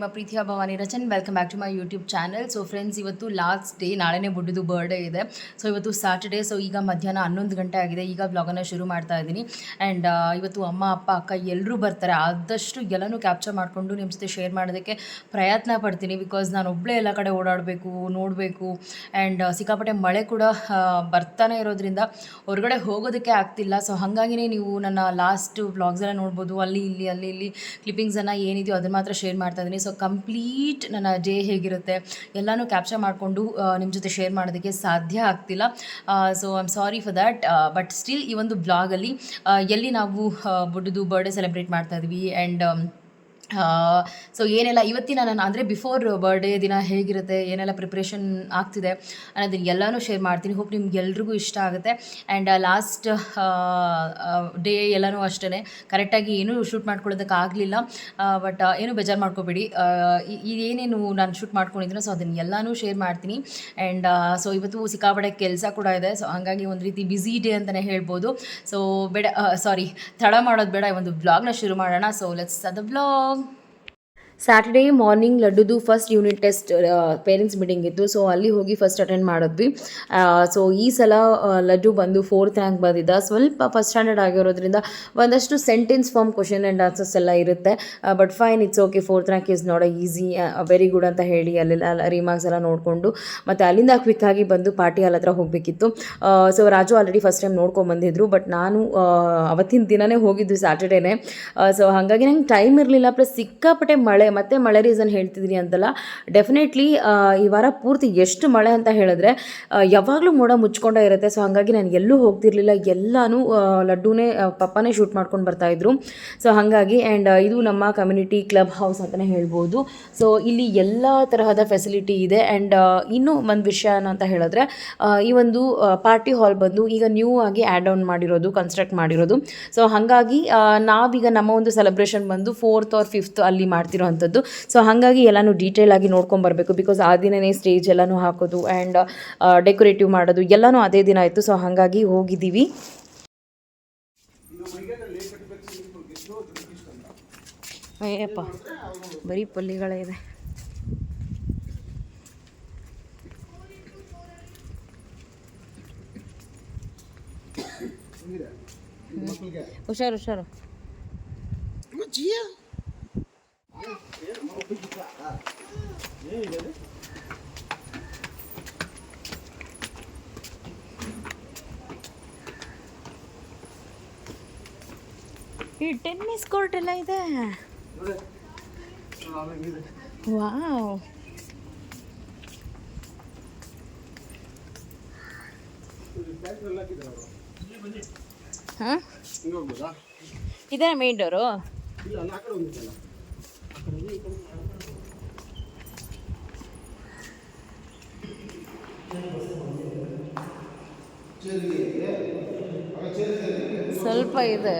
ನಿಮ್ಮ ಪ್ರೀತಿಯ Bhavani Rachan welcome back to my YouTube channel so friends ಇವತ್ತು last day ನಾಳೆನೇ ಬುಡ್ಡದು ಬರ್ಡೇ ಇದೆ. ಸೊ ಇವತ್ತು ಸ್ಯಾಟರ್ಡೇ ಸೊ ಈಗ ಮಧ್ಯಾಹ್ನ ಹನ್ನೊಂದು ಗಂಟೆ ಆಗಿದೆ. ಈಗ ಬ್ಲಾಗನ್ನು ಶುರು ಮಾಡ್ತಾ ಇದ್ದೀನಿ. ಆ್ಯಂಡ್ ಇವತ್ತು ಅಮ್ಮ, ಅಪ್ಪ, ಅಕ್ಕ ಎಲ್ಲರೂ ಬರ್ತಾರೆ. ಆದಷ್ಟು ಎಲ್ಲನೂ ಕ್ಯಾಪ್ಚರ್ ಮಾಡಿಕೊಂಡು ನಿಮ್ಮ ಜೊತೆ ಶೇರ್ ಮಾಡೋದಕ್ಕೆ ಪ್ರಯತ್ನ ಪಡ್ತೀನಿ. ಬಿಕಾಸ್ ನಾನು ಒಬ್ಬಳೇ ಎಲ್ಲ ಕಡೆ ಓಡಾಡಬೇಕು, ನೋಡಬೇಕು. ಆ್ಯಂಡ್ ಸಿಕ್ಕಾಪಟ್ಟೆ ಮಳೆ ಕೂಡ ಬರ್ತಾನೆ ಇರೋದ್ರಿಂದ ಹೊರಗಡೆ ಹೋಗೋದಕ್ಕೆ ಆಗ್ತಿಲ್ಲ. ಸೊ ಹಾಗಾಗಿನೇ ನೀವು ನನ್ನ ಲಾಸ್ಟ್ ಬ್ಲಾಗ್ಸ್ ಎಲ್ಲ ನೋಡ್ಬೋದು. ಅಲ್ಲಿ, ಇಲ್ಲಿ ಅಲ್ಲಿ, ಇಲ್ಲಿ ಕ್ಲಿಪ್ಪಿಂಗ್ಸನ್ನು ಏನಿದೆಯೋ ಅದನ್ನು ಮಾತ್ರ ಶೇರ್ ಮಾಡ್ತಾ ಇದ್ದೀನಿ. ಸೊ ಕಂಪ್ಲೀಟ್ ನನ್ನ ಡೇ ಹೇಗಿರುತ್ತೆ ಎಲ್ಲನೂ ಕ್ಯಾಪ್ಚರ್ ಮಾಡಿಕೊಂಡು ನಿಮ್ಮ ಜೊತೆ ಶೇರ್ ಮಾಡೋದಕ್ಕೆ ಸಾಧ್ಯ ಆಗ್ತಿಲ್ಲ. So I am sorry for that but still ಈ ಒಂದು ಬ್ಲಾಗಲ್ಲಿ ಎಲ್ಲಿ ನಾವು ಬುಡ್ಡದು ಬರ್ಡೇ ಸೆಲೆಬ್ರೇಟ್ ಮಾಡ್ತಾ ಇದ್ವಿ ಆ್ಯಂಡ್ ಸೊ ಏನೆಲ್ಲ ಇವತ್ತಿನ ನಾನು ಅಂದರೆ ಬಿಫೋರ್ ಬರ್ಡೇ ದಿನ ಹೇಗಿರುತ್ತೆ, ಏನೆಲ್ಲ ಪ್ರಿಪ್ರೇಷನ್ ಆಗ್ತಿದೆ ಅನ್ನೋದನ್ನ ಎಲ್ಲನೂ ಶೇರ್ ಮಾಡ್ತೀನಿ. ಹೋಪ್ ನಿಮ್ಗೆಲ್ರಿಗೂ ಇಷ್ಟ ಆಗುತ್ತೆ. ಆ್ಯಂಡ್ ಲಾಸ್ಟ್ ಡೇ ಎಲ್ಲನೂ ಅಷ್ಟೇ ಕರೆಕ್ಟಾಗಿ ಏನೂ ಶೂಟ್ ಮಾಡ್ಕೊಳ್ಳೋದಕ್ಕೆ ಆಗಲಿಲ್ಲ. ಬಟ್ ಏನೂ ಬೇಜಾರು ಮಾಡ್ಕೋಬೇಡಿ. ಇದೇನೇನು ನಾನು ಶೂಟ್ ಮಾಡ್ಕೊಂಡಿದ್ದೀನೋ ಸೊ ಅದನ್ನು ಎಲ್ಲನೂ ಶೇರ್ ಮಾಡ್ತೀನಿ. ಆ್ಯಂಡ್ ಸೊ ಇವತ್ತು ಸಿಕ್ಕಾಪಡೆ ಕೆಲಸ ಕೂಡ ಇದೆ. ಸೊ ಹಾಗಾಗಿ ಒಂದು ರೀತಿ ಬ್ಯುಸಿ ಡೇ ಅಂತಲೇ ಹೇಳ್ಬೋದು. ಸೊ ಬೇಡ ಸಾರಿ ತಡ ಮಾಡೋದು ಬೇಡ. ಒಂದು ಬ್ಲಾಗ್ನ ಶುರು ಮಾಡೋಣ. ಸೊ ಲೆಟ್ಸ್ ಅದ blog Saturday morning ಲಡ್ಡುದು first unit test parents meeting ಇತ್ತು. ಸೊ ಅಲ್ಲಿ ಹೋಗಿ ಫಸ್ಟ್ ಅಟೆಂಡ್ ಮಾಡಿದ್ವಿ. ಸೊ ಈ ಸಲ ಲಡ್ಡು ಬಂದು ಫೋರ್ತ್ ರ್ಯಾಂಕ್ ಬಂದಿದ್ದ. ಸ್ವಲ್ಪ ಫಸ್ಟ್ ಸ್ಟ್ಯಾಂಡರ್ಡ್ ಆಗಿರೋದ್ರಿಂದ ಒಂದಷ್ಟು sentence form question and answers ಎಲ್ಲ ಇರುತ್ತೆ. But fine it's okay fourth rank is not easy very good ಅಂತ ಹೇಳಿ ಅಲ್ಲೆಲ್ಲ ರಿಮಾರ್ಕ್ಸ್ ಎಲ್ಲ ನೋಡಿಕೊಂಡು ಮತ್ತು ಅಲ್ಲಿಂದ ಕ್ವಿಕ್ಕಾಗಿ ಬಂದು ಪಾರ್ಟಿ ಹಾಲ್ ಹತ್ರ ಹೋಗಬೇಕಿತ್ತು. So Raju already first time ನೋಡ್ಕೊಂಡು ಬಂದಿದ್ರು. ಬಟ್ ನಾನು ಅವತ್ತಿನ ದಿನನೇ ಹೋಗಿದ್ದು ಸ್ಯಾಟರ್ಡೇನೆ ಸೊ ಹಾಗಾಗಿ ನಂಗೆ ಟೈಮ್ ಇರಲಿಲ್ಲ. ಪ್ಲಸ್ ಸಿಕ್ಕಾಪಟ್ಟೆ ಮಳೆ ಮತ್ತೆ ಮಳೆ ರೀಸನ್ ಹೇಳ್ತಿದ್ದೀನಿ ಅಂತಲ್ಲ. ಡೆಫಿನೆಟ್ಲಿ ಈ ವಾರ ಪೂರ್ತಿ ಎಷ್ಟು ಮಳೆ ಅಂತ ಹೇಳಿದ್ರೆ ಯಾವಾಗಲೂ ಮೋಡ ಮುಚ್ಕೊಂಡೇ ಇರುತ್ತೆ. ಸೊ ಹಾಗಾಗಿ ನಾನು ಎಲ್ಲೂ ಹೋಗ್ತಿರ್ಲಿಲ್ಲ. ಎಲ್ಲನೂ ಲಡ್ಡೂನೇ ಪಪ್ಪನೇ ಶೂಟ್ ಮಾಡ್ಕೊಂಡು ಬರ್ತಾಯಿದ್ರು ಸೊ ಹಾಗಾಗಿ ಆ್ಯಂಡ್ ಇದು ನಮ್ಮ ಕಮ್ಯುನಿಟಿ ಕ್ಲಬ್ ಹೌಸ್ ಅಂತಲೇ ಹೇಳ್ಬೋದು. ಸೊ ಇಲ್ಲಿ ಎಲ್ಲ ತರಹದ ಫೆಸಿಲಿಟಿ ಇದೆ. ಆ್ಯಂಡ್ ಇನ್ನೂ ಒಂದು ವಿಷಯ ಅಂತ ಹೇಳಿದ್ರೆ ಈ ಒಂದು ಪಾರ್ಟಿ ಹಾಲ್ ಬಂದು ಈಗ ನ್ಯೂ ಆಗಿ ಆ್ಯಡ್ ಆನ್ ಮಾಡಿರೋದು ಕನ್ಸ್ಟ್ರಕ್ಟ್ ಮಾಡಿರೋದು. ಸೊ ಹಾಗಾಗಿ ನಾವೀಗ ನಮ್ಮ ಒಂದು ಸೆಲೆಬ್ರೇಷನ್ ಬಂದು ಫೋರ್ತ್ ಆರ್ ಫಿಫ್ತ್ ಅಲ್ಲಿ ಮಾಡ್ತಿರೋವಂಥದ್ದು ಸೊ ಹಾಗಾಗಿ ಎಲ್ಲನೂ ಡೀಟೇಲ್ ಆಗಿ ನೋಡ್ಕೊಂಬರ್ಬೇಕು. ಬಿಕಾಸ್ ಆ ದಿನನೇ ಸ್ಟೇಜ್ ಎಲ್ಲನೂ ಹಾಕೋದು ಆ್ಯಂಡ್ ಡೆಕೋರೇಟಿವ್ ಮಾಡೋದು ಎಲ್ಲನೂ ಅದೇ ದಿನ ಆಯಿತು ಸೊ ಹಾಗಾಗಿ ಹೋಗಿದ್ದೀವಿ. ಅಯ್ಯಪ್ಪ ಬರೀ ಪಲ್ಲಿಗಳೇ ಇದೆ. ಹುಷಾರು ಹುಷಾರು. ಈ ಟೆನ್ನಿಸ್ ಕೋರ್ಟ್ ಎಲ್ಲ ಇದೆ. ವಾವ್. ಹಾಂ? ಇದೇ ಮೇನ್ ಡೋರು ಸ್ವಲ್ಪ ಇದೆ ಅಷ್ಟೇ ಹ್ಮ್ ಸಿಂಪಲ್ ಆಗುತ್ತೆ ಹ್ಯಾಂಡ್ ವಾಶ್ ಇದೆ ಊಟಕ್ಕೆ ಗೌರಿ ಏನು ಮಾಡೋದು ಇದೆ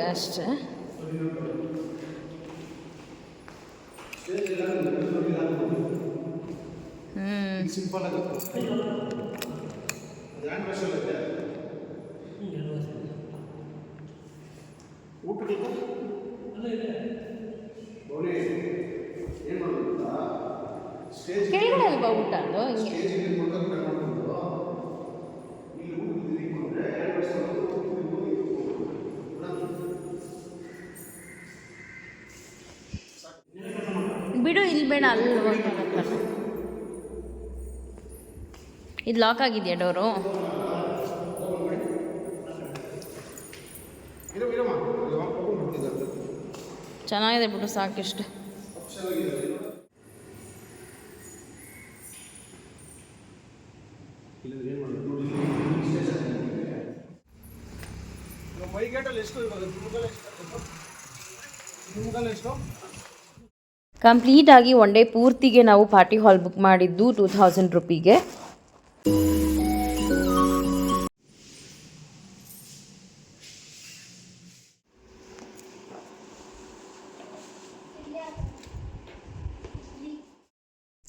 ಸ್ಟೇಜ್ ಕೆಳಗಡೆ ಅಲ್ವಾ ಊಟ ಅದು? ಹಿಂಗೆ. ಬಿಡು ಅಲ್ಲಿ ಇದು ಲಾಕ್ ಆಗಿದೆಯಾ ಡೋರು? ಚೆನ್ನಾಗಿದೆ ಬಿಡು ಸಾಕಿಷ್ಟು ಇಲ್ಲಂದ್ರೆ ಏನು ಮಾಡೋದು ನೋಡಿ ಸ್ಟೇಜ್ ಮೈಗೇಟಲ್ಲಿ ಎಷ್ಟು ಇವಾಗ ತುಮಕಲ್ ಎಷ್ಟು ತುಮಕಲ್ ಎಷ್ಟು ಕಂಪ್ಲೀಟ್ ಆಗಿ ಒನ್ ಡೇ ಪೂರ್ತಿಗೆ ನಾವು ಪಾರ್ಟಿ ಹಾಲ್ ಬುಕ್ ಮಾಡಿದ್ದು ಟೂ ಥೌಸಂಡ್ ರುಪಿಗೆ.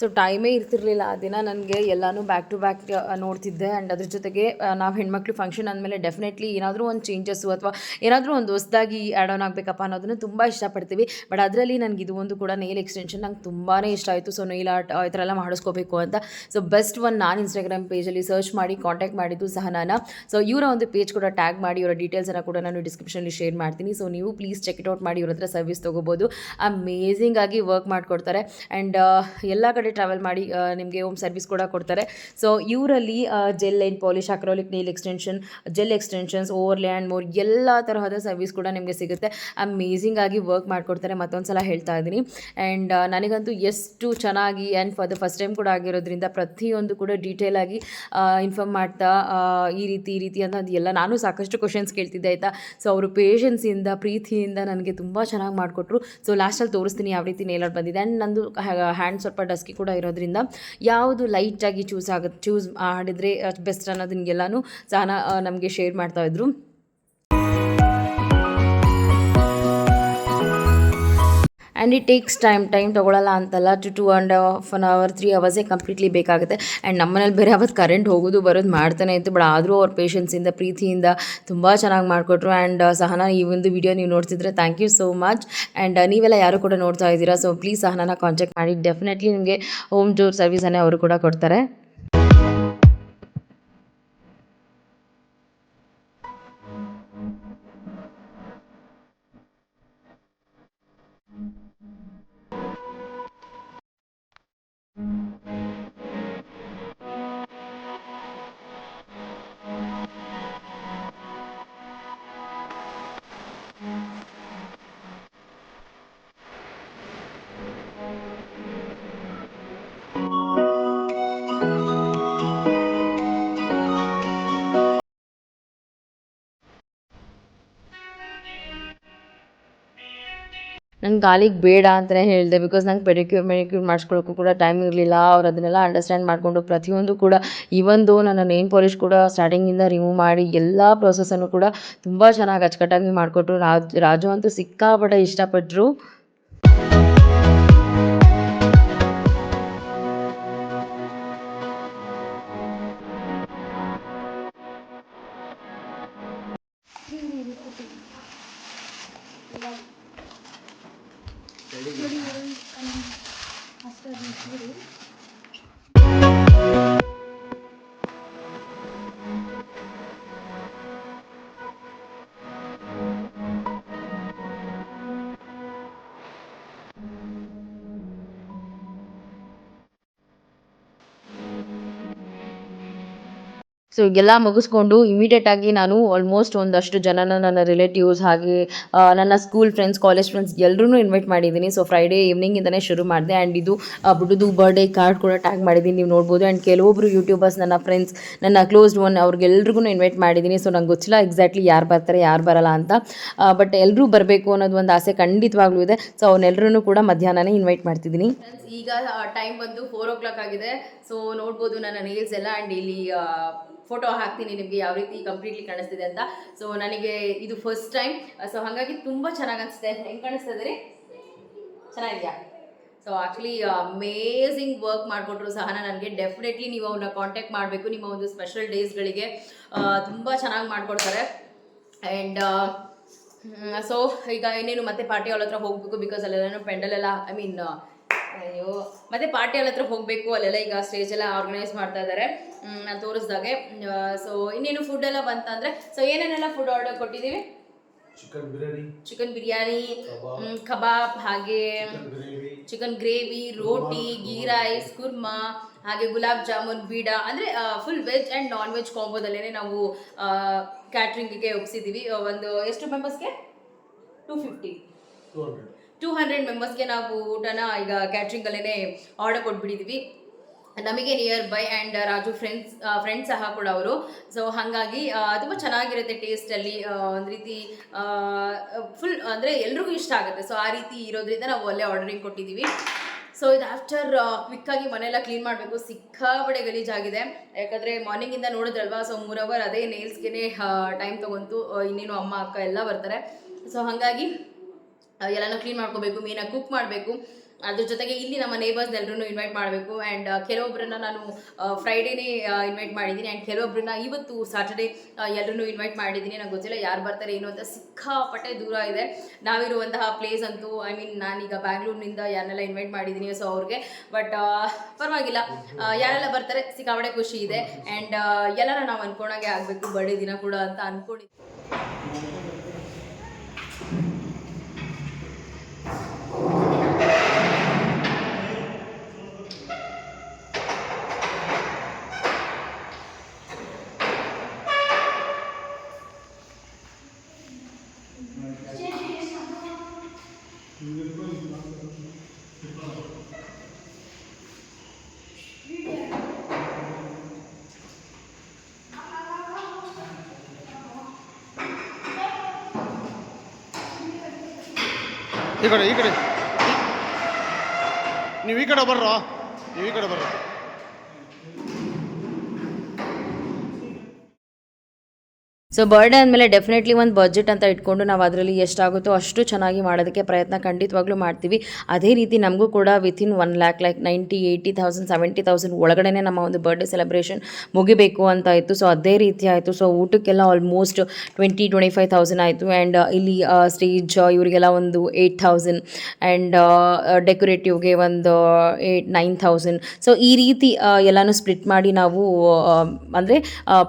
ಸೊ ಟೈಮೇ ಇರ್ತಿರ್ಲಿಲ್ಲ. ಆ ದಿನ ನನಗೆ ಎಲ್ಲನೂ ಬ್ಯಾಕ್ ಟು ಬ್ಯಾಕ್ ನೋಡ್ತಿದ್ದೆ. ಆ್ಯಂಡ್ ಅದ್ರ ಜೊತೆಗೆ ನಾವು ಹೆಣ್ಮಕ್ಳು ಫಂಕ್ಷನ್ ಅಂದಮೇಲೆ ಡೆಫಿನೆಟ್ಲಿ ಏನಾದರೂ ಒಂದು ಚೇಂಜಸ್ಸು ಅಥವಾ ಏನಾದರೂ ಒಂದು ಹೊಸದಾಗಿ ಆ್ಯಡ್ ಆನ್ ಆಗಬೇಕಪ್ಪ ಅನ್ನೋದನ್ನು ತುಂಬ ಇಷ್ಟಪಡ್ತೀವಿ. ಬಟ್ ಅದರಲ್ಲಿ ನನಗೆ ಇದು ಒಂದು ಕೂಡ ನೇಲ್ ಎಕ್ಸ್ಟೆನ್ಷನ್ ನಂಗೆ ತುಂಬಾ ಇಷ್ಟ ಆಯಿತು. ಸೊ ನೇಲ್ ಆರ್ಟ್ ಈ ಥರ ಎಲ್ಲ ಮಾಡಿಸ್ಕೋಬೇಕು ಅಂತ. ಸೊ ಬೆಸ್ಟ್ ಒನ್ ನಾನು ಇನ್ಸ್ಟಾಗ್ರಾಮ್ ಪೇಜಲ್ಲಿ ಸರ್ಚ್ ಮಾಡಿ ಕಾಂಟ್ಯಾಕ್ಟ್ ಮಾಡಿದ್ದು ಸಹ ನಾನು. ಸೊ ಇವರ ಒಂದು ಪೇಜ್ ಕೂಡ ಟ್ಯಾಗ್ ಮಾಡಿ, ಇವರ ಡೀಟೇಲ್ಸನ್ನು ಕೂಡ ನಾನು ಡಿಸ್ಕ್ರಿಪ್ಷನಲ್ಲಿ ಶೇರ್ ಮಾಡ್ತೀನಿ. ಸೊ ನೀವು ಪ್ಲೀಸ್ ಚೆಕ್ ಇಟ್ ಔಟ್ ಮಾಡಿ, ಇವ್ರ ಹತ್ರ ಸರ್ವಿಸ್ ತೊಗೋಬೋದು. ಅಮೇಝಿಂಗ್ ಆಗಿ ವರ್ಕ್ ಮಾಡಿಕೊಡ್ತಾರೆ. ಆ್ಯಂಡ್ ಎಲ್ಲ ಕಡೆ ಟ್ರಾವೆಲ್ ಮಾಡಿ ನಿಮಗೆ ಹೋಮ್ ಸರ್ವಿಸ್ ಕೂಡ ಕೊಡ್ತಾರೆ. ಸೊ ಇವರಲ್ಲಿ gel line polish acrylic nail extension gel extensions over land more ಎಲ್ಲ ತರಹದ ಸರ್ವಿಸ್ ಕೂಡ ನಿಮಗೆ ಸಿಗುತ್ತೆ. ಅಮೇಝಿಂಗ್ ಆಗಿ ವರ್ಕ್ ಮಾಡಿಕೊಡ್ತಾರೆ. ಮತ್ತೊಂದು ಸಲ ಹೇಳ್ತಾ ಇದ್ದೀನಿ. ಆ್ಯಂಡ್ ನನಗಂತೂ ಎಷ್ಟು ಚೆನ್ನಾಗಿ and for the first time ಕೂಡ ಆಗಿರೋದ್ರಿಂದ ಪ್ರತಿಯೊಂದು ಕೂಡ ಡೀಟೇಲ್ ಆಗಿ ಇನ್ಫಾರ್ಮ್ ಮಾಡ್ತಾ ಈ ರೀತಿ ಈ ರೀತಿ ಅಂತ ಅದು ಎಲ್ಲ ನಾನು ಸಾಕಷ್ಟು ಕ್ವಶನ್ಸ್ ಕೇಳ್ತಿದ್ದೆ, ಆಯಿತಾ? ಸೊ ಅವರು ಪೇಷನ್ಸಿಂದ ಪ್ರೀತಿಯಿಂದ ನನಗೆ ತುಂಬ ಚೆನ್ನಾಗಿ ಮಾಡಿಕೊಟ್ರು. ಸೊ ಲಾಸ್ಟಲ್ಲಿ ತೋರಿಸ್ತೀನಿ ಯಾವ ರೀತಿ ನೇಲರ್ ಬಂದಿದೆ. ಆ್ಯಂಡ್ ನಂದು ಹ್ಯಾಂಡ್ ಸ್ವಲ್ಪ ಡಸ್ಕಿ ಕೂಡ ಇರೋದ್ರಿಂದ ಯಾವುದು ಲೈಟಾಗಿ ಚೂಸ್ ಆಗುತ್ತೆ ಚೂಸ್ ಮಾಡಿದರೆ ಬೆಸ್ಟ್ ಅನ್ನೋದನ್ನೆಲ್ಲನೂ ಸಹ ನಮಗೆ ಶೇರ್ ಮಾಡ್ತಾಯಿದ್ರು and it takes time time ತೊಗೊಳಲ್ಲ ಅಂತಲ್ಲ two two and half an hour three ಅವರ್ಸೇ completely ಬೇಕಾಗುತ್ತೆ. ಆ್ಯಂಡ್ ನಮ್ಮನೇಲಿ ಬೇರೆ ಅವತ್ತು ಕರೆಂಟ್ ಹೋಗೋದು ಬರೋದು ಮಾಡ್ತಾನೆ ಇತ್ತು ಬಟ್ ಆದರೂ ಅವ್ರ ಪೇಷನ್ಸಿಂದ ಪ್ರೀತಿಯಿಂದ ತುಂಬ ಚೆನ್ನಾಗಿ ಮಾಡಿಕೊಟ್ರು. ಆ್ಯಂಡ್ ಸಹನಾ, ಈ ಒಂದು ವಿಡಿಯೋ ನೀವು ನೋಡ್ತಿದ್ರೆ thank you so much and ನೀವೆಲ್ಲ ಯಾರು ಕೂಡ ನೋಡ್ತಾ ಇದ್ದೀರಾ ಸೊ ಪ್ಲೀಸ್ ಸಹನಾನ ಕಾಂಟ್ಯಾಕ್ಟ್ ಮಾಡಿ. ಡೆಫಿನೆಟ್ಲಿ ನಿಮಗೆ ಹೋಮ್ ಡೋರ್ ಸರ್ವಿಸನ್ನೇ ಅವರು ಕೂಡ ಕೊಡ್ತಾರೆ. ಕಾಲಿಗೆ ಬೇಡ ಅಂತಲೇ ಹೇಳಿದೆ ಬಿಕಾಸ್ ನಂಗೆ ಪೆಡಿಕ್ಯೂರ್ ಮೆಡಿಕ್ಯೂರ್ ಮಾಡಿಸ್ಕೊಳ್ಳೋಕ್ಕೂ ಕೂಡ ಟೈಮ್ ಇರಲಿಲ್ಲ. ಅವ್ರು ಅದನ್ನೆಲ್ಲ ಅಂಡರ್ಸ್ಟ್ಯಾಂಡ್ ಮಾಡಿಕೊಂಡು ಪ್ರತಿಯೊಂದು ಕೂಡ ಇವೊಂದು ನನ್ನ ನೇಲ್ ಪಾಲಿಶ್ ಕೂಡ ಸ್ಟಾರ್ಟಿಂಗಿಂದ ರಿಮೂವ್ ಮಾಡಿ ಎಲ್ಲ ಪ್ರೊಸೆಸನ್ನು ಕೂಡ ತುಂಬ ಚೆನ್ನಾಗಿ ಅಚ್ಚುಕಟ್ಟಾಗಿ ಮಾಡಿಕೊಟ್ರು ರಾಜ್, ರಾಜು ಅಂತೂ ಸಿಕ್ಕಾಪಟ್ಟೆ ಇಷ್ಟಪಟ್ಟರು ಸೊ ಎಲ್ಲ ಮುಗಿಸ್ಕೊಂಡು ಇಮಿಡಿಯೇಟಾಗಿ ನಾನು ಆಲ್ಮೋಸ್ಟ್ ಒಂದಷ್ಟು ಜನನ ನನ್ನ ರಿಲೇಟಿವ್ಸ್ ಹಾಗೆ ನನ್ನ ಸ್ಕೂಲ್ ಫ್ರೆಂಡ್ಸ್ ಕಾಲೇಜ್ ಫ್ರೆಂಡ್ಸ್ ಎಲ್ಲರೂ ಇನ್ವೈಟ್ ಮಾಡಿದ್ದೀನಿ. ಸೊ ಫ್ರೈಡೇ ಈವ್ನಿಂಗಿಂದನೇ ಶುರು ಮಾಡಿದೆ ಆ್ಯಂಡ್ ಇದು ಬುಡ್ಡದು ಬರ್ಡೇ ಕಾರ್ಡ್ ಕೂಡ ಟ್ಯಾಗ್ ಮಾಡಿದ್ದೀನಿ. ನೀವು ನೋಡ್ಬೋದು ಆ್ಯಂಡ್ ಕೆಲವೊಬ್ಬರು ಯೂಟ್ಯೂಬರ್ಸ್ ನನ್ನ ಫ್ರೆಂಡ್ಸ್ ನನ್ನ ಕ್ಲೋಸ್ಡ್ ಒನ್ ಅವ್ರಿಗೆಲ್ರಿಗೂ ಇನ್ವೈಟ್ ಮಾಡಿದ್ದೀನಿ. ಸೊ ನಂಗೆ ಗೊತ್ತಿಲ್ಲ ಎಕ್ಸಾಕ್ಟ್ಲಿ ಯಾರು ಬರ್ತಾರೆ, ಯಾರು ಬರಲ್ಲ ಅಂತ. ಬಟ್ ಎಲ್ಲರೂ ಬರಬೇಕು ಅನ್ನೋದು ಒಂದು ಆಸೆ ಖಂಡಿತವಾಗ್ಲೂ ಇದೆ. ಸೊ ಅವನ್ನೆಲ್ಲರೂ ಕೂಡ ಮಧ್ಯಾಹ್ನನೇ ಇನ್ವೈಟ್ ಮಾಡ್ತಿದ್ದೀನಿ. ಈಗ ಟೈಮ್ ಬಂದು ಫೋರ್ ಓ ಕ್ಲಾಕ್ ಆಗಿದೆ. ಸೊ ನೋಡ್ಬೋದು ನನ್ನ ರೀಲ್ಸ್ ಎಲ್ಲ ಆ್ಯಂಡ್ ಇಲ್ಲಿ ಫೋಟೋ ಹಾಕ್ತೀನಿ, ನಿಮಗೆ ಯಾವ ರೀತಿ ಕಂಪ್ಲೀಟ್ಲಿ ಕಾಣಿಸ್ತಿದೆ ಅಂತ. ಸೊ ನನಗೆ ಇದು ಫಸ್ಟ್ ಟೈಮ್ ಸೊ ಹಾಗಾಗಿ ತುಂಬ ಚೆನ್ನಾಗಿ ಅನಿಸ್ತಿದೆ ಹೆಂಗೆ ಕಾಣಿಸ್ತಾ ರೀ? ಚೆನ್ನಾಗಿದೆಯಾ? ಸೊ ಆ್ಯಕ್ಚುಲಿ ಅಮೇಝಿಂಗ್ ವರ್ಕ್ ಮಾಡಿಕೊಟ್ರು ಸಹ ನನಗೆ. ಡೆಫಿನೆಟ್ಲಿ ನೀವು ಅವನ್ನ ಕಾಂಟ್ಯಾಕ್ಟ್ ಮಾಡಬೇಕು, ನಿಮ್ಮ ಒಂದು ಸ್ಪೆಷಲ್ ಡೇಸ್ಗಳಿಗೆ ತುಂಬ ಚೆನ್ನಾಗಿ ಮಾಡಿಕೊಡ್ತಾರೆ. ಆ್ಯಂಡ್ ಸೊ ಈಗ ಇನ್ನೇನು ಮತ್ತೆ ಪಾರ್ಟಿ ಅವ್ರ ಹತ್ರ ಹೋಗಬೇಕು ಬಿಕಾಸ್ ಅಲ್ಲೆಲ್ಲ ಪೆಂಡಲ್ ಎಲ್ಲ ಐ ಮೀನ್ ಅಯ್ಯೋ. ಮತ್ತೆ ಪಾರ್ಟಿ ಹತ್ರ ಹೋಗಬೇಕು ಅಲ್ಲೆಲ್ಲ ಈಗ ಸ್ಟೇಜ್ ಎಲ್ಲ ಆರ್ಗನೈಸ್ ಮಾಡ್ತಾ ಇದ್ದಾರೆ ನಾನು ತೋರಿಸ್ದಾಗೆ. ಸೊ ಇನ್ನೇನು ಫುಡ್ ಎಲ್ಲ ಬಂತಂದರೆ ಸೊ ಏನೇನೆಲ್ಲ ಫುಡ್ ಆರ್ಡರ್ ಕೊಟ್ಟಿದ್ದೀವಿ? Chicken biryani chicken biryani kebab. ಹಾಗೆ chicken gravy roti ghee rice korma ಹಾಗೆ ಗುಲಾಬ್ ಜಾಮೂನ್ ಬೀಡ. ಅಂದರೆ full veg and non veg ಕಾಂಬೋದಲ್ಲೇ ನಾವು ಕ್ಯಾಟ್ರಿಂಗಿಗೆ ಒಪ್ಸಿದ್ದೀವಿ ಒಂದು ಎಷ್ಟು ಮೆಂಬರ್ಸ್ಗೆ ಟೂ ಫಿಫ್ಟಿ ಟೂ ಹಂಡ್ರೆಡ್ ಮೆಂಬರ್ಸ್ಗೆ ನಾವು ಊಟನ ಈಗ ಕ್ಯಾಟ್ರಿಂಗಲ್ಲೇ ಆರ್ಡರ್ ಕೊಟ್ಬಿಟ್ಟಿದ್ವಿ. ನಮಗೆ nearby and Raju friends friends ಸಹ ಕೂಡ ಅವರು. ಸೊ ಹಾಗಾಗಿ ತುಂಬ ಚೆನ್ನಾಗಿರುತ್ತೆ ಟೇಸ್ಟಲ್ಲಿ ಒಂದು ರೀತಿ ಫುಲ್ ಅಂದರೆ ಎಲ್ರಿಗೂ ಇಷ್ಟ ಆಗುತ್ತೆ. ಸೊ ಆ ರೀತಿ ಇರೋದ್ರಿಂದ ನಾವು ಅಲ್ಲೇ ಆರ್ಡರಿಂಗ್ ಕೊಟ್ಟಿದ್ದೀವಿ ಸೊ ಇದು ಆಫ್ಟರ್ ಕ್ವಿಕ್ಕಾಗಿ ಮನೆಯೆಲ್ಲ ಕ್ಲೀನ್ ಮಾಡಬೇಕು. ಸಿಕ್ಕಾಪಡೆ ಗಲೀಜಾಗಿದೆ ಯಾಕಂದರೆ ಮಾರ್ನಿಂಗಿಂದ ನೋಡಿದ್ರಲ್ವಾ? ಸೊ ಮೂರ್ ಅವರ್ ಅದೇ ನೇಲ್ಸ್ಗೆ ಟೈಮ್ ತೊಗೊಂತು ಇನ್ನೇನು ಅಮ್ಮ, ಅಕ್ಕ ಎಲ್ಲ ಬರ್ತಾರೆ. ಸೊ ಹಾಗಾಗಿ ಎಲ್ಲನೂ ಕ್ಲೀನ್ ಮಾಡ್ಕೋಬೇಕು ಮೀನಾಗಿ ಕುಕ್ ಮಾಡಬೇಕು. ಅದ್ರ ಜೊತೆಗೆ ಇಲ್ಲಿ ನಮ್ಮ ನೇಬರ್ಸ್ ಎಲ್ಲರೂ ಇನ್ವೈಟ್ ಮಾಡಬೇಕು. ಆ್ಯಂಡ್ ಕೆಲವೊಬ್ಬರನ್ನ ನಾನು ಫ್ರೈಡೇನೇ ಇನ್ವೈಟ್ ಮಾಡಿದ್ದೀನಿ ಆ್ಯಂಡ್ ಕೆಲವೊಬ್ಬರನ್ನ ಇವತ್ತು ಸಾಟರ್ಡೇ ಎಲ್ಲರೂ ಇನ್ವೈಟ್ ಮಾಡಿದ್ದೀನಿ ನಂಗೆ ಗೊತ್ತಿಲ್ಲ ಯಾರು ಬರ್ತಾರೆ, ಏನು ಅಂತ ಸಿಕ್ಕಾಪಟ್ಟೆ ದೂರ ಇದೆ. ನಾವಿರುವಂತಹ ಪ್ಲೇಸ್ ಅಂತೂ ಐ ಮೀನ್ ನಾನೀಗ ಬ್ಯಾಂಗ್ಳೂರಿನಿಂದ ಯಾರನ್ನೆಲ್ಲ ಇನ್ವೈಟ್ ಮಾಡಿದ್ದೀನಿ ಸೊ ಅವ್ರಿಗೆ. ಬಟ್ ಪರವಾಗಿಲ್ಲ. ಯಾರೆಲ್ಲ ಬರ್ತಾರೆ, ಸಿಕ್ಕಾಪಟ್ಟೆ ಖುಷಿ ಇದೆ. ಆ್ಯಂಡ್ ಎಲ್ಲರ ನಾವು ಅನ್ಕೊಂಡಾಗೆ ಆಗಬೇಕು. ಬರ್ಡೇ ದಿನ ಕೂಡ ಅಂತ ಅನ್ಕೊಂಡಿದ್ದೀನಿ ಈ ಕಡೆ ಈ ಕಡೆ. ನೀವು ಈ ಕಡೆ ಬರ್ರೋ? ನೀವು ಈ ಕಡೆ ಬರ್ರೋ? ಸೊ ಬರ್ಡೇ ಅಂದಮೇಲೆ ಡೆಫಿನೆಟ್ಲಿ ಒಂದು ಬಜೆಟ್ ಅಂತ ಇಟ್ಕೊಂಡು ನಾವು ಅದರಲ್ಲಿ ಎಷ್ಟಾಗುತ್ತೋ ಅಷ್ಟು ಚೆನ್ನಾಗಿ ಮಾಡೋದಕ್ಕೆ ಪ್ರಯತ್ನ ಖಂಡಿತವಾಗ್ಲೂ ಮಾಡ್ತೀವಿ. ಅದೇ ರೀತಿ ನಮಗೂ ಕೂಡ within one lakh like ninety eighty thousand seventy thousand ಒಳಗಡೆ ನಮ್ಮ ಒಂದು ಬರ್ಡೇ ಸೆಲೆಬ್ರೇಷನ್ ಮುಗಿಬೇಕು ಅಂತ ಇತ್ತು. ಸೊ ಅದೇ ರೀತಿ ಆಯಿತು. So ಊಟಕ್ಕೆಲ್ಲ almost twenty twenty five thousand ಆಯಿತು ಆ್ಯಂಡ್ ಇಲ್ಲಿ ಸ್ಟೇಜ್ ಇವರಿಗೆಲ್ಲ ಒಂದು ಏಯ್ಟ್ ಥೌಸಂಡ್ ಆ್ಯಂಡ್ ಡೆಕೋರೇಟಿವ್ಗೆ ಒಂದು ಏಯ್ಟ್ ನೈನ್ ಥೌಸಂಡ್ ಸೊ ಈ ರೀತಿ ಆ, ಎಲ್ಲನೂ ಸ್ಪ್ಲಿಟ್ ಮಾಡಿ ನಾವು ಅಂದರೆ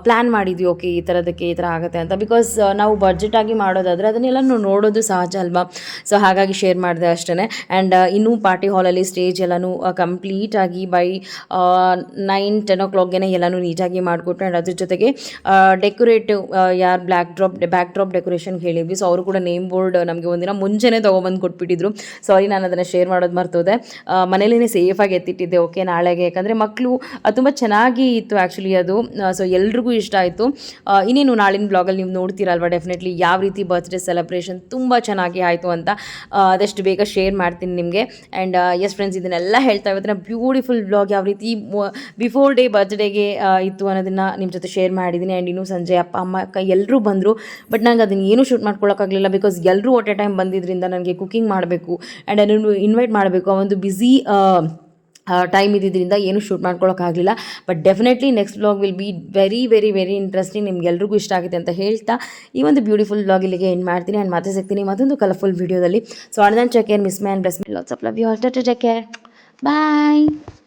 ಪ್ಲ್ಯಾನ್ ಮಾಡಿದ್ವಿ. ಓಕೆ ಈ ಥರದಕ್ಕೆ ಈ ಥರ ಆಗುತ್ತೆ ಅಂತ. ಬಿಕಾಸ್ ನಾವು ಬಡ್ಜೆಟ್ ಆಗಿ ಮಾಡೋದಾದರೆ ಅದನ್ನೆಲ್ಲ ನೋಡೋದು ಸಹಜ ಅಲ್ವಾ? ಸೊ ಹಾಗಾಗಿ ಶೇರ್ ಮಾಡಿದೆ ಅಷ್ಟೇ ಆ್ಯಂಡ್ ಇನ್ನೂ ಪಾರ್ಟಿ ಹಾಲಲ್ಲಿ ಸ್ಟೇಜ್ ಎಲ್ಲನೂ ಕಂಪ್ಲೀಟಾಗಿ ಬೈ ನೈನ್ ಟೆನ್ ಓ ಕ್ಲಾಕ್ಗೆ ಎಲ್ಲನೂ ನೀಟಾಗಿ ಮಾಡಿಕೊಟ್ಟು ಆ್ಯಂಡ್ ಅದ್ರ ಜೊತೆಗೆ ಡೆಕೋರೇಟಿವ್ ಯಾರು black drop backdrop decoration ಹೇಳಿದ್ವಿ ಸೊ ಅವರು ಕೂಡ ನೇಮ್ ಬೋರ್ಡ್ ನಮಗೆ ಒಂದಿನ ಮುಂಚೆನೇ ತೊಗೊಬಂದು ಕೊಟ್ಬಿಟ್ಟಿದ್ರು. ಸಾರಿ ನಾನು ಅದನ್ನು ಶೇರ್ ಮಾಡೋದು ಮರ್ತೋದೆ. ಮನೇಲೇ ಸೇಫಾಗಿ ಎತ್ತಿಟ್ಟಿದ್ದೆ ಓಕೆ ನಾಳೆಗೆ. ಯಾಕಂದರೆ ಮಕ್ಕಳು ತುಂಬ ಚೆನ್ನಾಗಿ ಇತ್ತು ಆ್ಯಕ್ಚುಲಿ ಅದು. ಸೊ ಎಲ್ರಿಗೂ ಇಷ್ಟ ಆಯಿತು. ಇನ್ನೇನು ನಾಳಿನ ಬ್ಲಾಗಲ್ಲಿ ನೀವು ನೋಡ್ತೀರಲ್ವ ಡೆಫಿನೆಟ್ಲಿ ಯಾವ ರೀತಿ ಬರ್ತ್ಡೇ ಸೆಲೆಬ್ರೇಷನ್ ತುಂಬ ಚೆನ್ನಾಗಿ ಆಯಿತು ಅಂತ ಆದಷ್ಟು ಬೇಗ ಶೇರ್ ಮಾಡ್ತೀನಿ ನಿಮಗೆ. ಆ್ಯಂಡ್ ಎಸ್ ಫ್ರೆಂಡ್ಸ್ ಇದನ್ನೆಲ್ಲ ಹೇಳ್ತಾ ಇವತ್ತಿನ ಬ್ಯೂಟಿಫುಲ್ ಬ್ಲಾಗ್ ಯಾವ ರೀತಿ ಬಿಫೋರ್ ಡೇ ಬರ್ತ್ಡೇಗೆ ಇತ್ತು ಅನ್ನೋದನ್ನು ನಿಮ್ಮ ಜೊತೆ ಶೇರ್ ಮಾಡಿದ್ದೀನಿ. ಆ್ಯಂಡ್ ಇನ್ನೂ ಸಂಜೆ ಅಪ್ಪ, ಅಮ್ಮ ಅಕ್ಕ ಎಲ್ಲರೂ ಬಂದರು. ಬಟ್ ನಂಗೆ ಅದನ್ನು ಏನೂ ಶೂಟ್ ಮಾಡ್ಕೊಳ್ಳೋಕ್ಕಾಗಲಿಲ್ಲ ಬಿಕಾಸ್ ಎಲ್ಲರೂ ಒಟ್ ಎ ಟೈಮ್ ಬಂದಿದ್ದರಿಂದ ನನಗೆ ಕುಕಿಂಗ್ ಮಾಡಬೇಕು. ಆ್ಯಂಡ್ ಅದನ್ನು ಇನ್ವೈಟ್ ಮಾಡಬೇಕು. ಆ ಒಂದು ಬ್ಯುಸಿ ಟೈಮ್ ಇದ್ದಿದ್ದರಿಂದ ಏನು shoot ಮಾಡ್ಕೊಳ್ಳೋಕ್ಕಾಗಲಿಲ್ಲ but definitely next blog will be very very very interesting ನಿಮ್ಗೆಲ್ರಿಗೂ ಇಷ್ಟ ಆಗುತ್ತೆ ಅಂತ ಹೇಳ್ತಾ ಈ ಒಂದು ಬ್ಯೂಟಿಫುಲ್ ಬ್ಲಾಗ್ ಇಲ್ಲಿಗೆ ಎಂಡ್ ಮಾಡ್ತೀನಿ. ಆ್ಯಂಡ್ ಮತ್ತೆ ಸಿಗ್ತೀನಿ ಮತ್ತೊಂದು ಕಲರ್ಫುಲ್ ವೀಡಿಯೋದಲ್ಲಿ ಸೊ ಅಣ್ಣ check care miss man bless me lots of love you all take care bye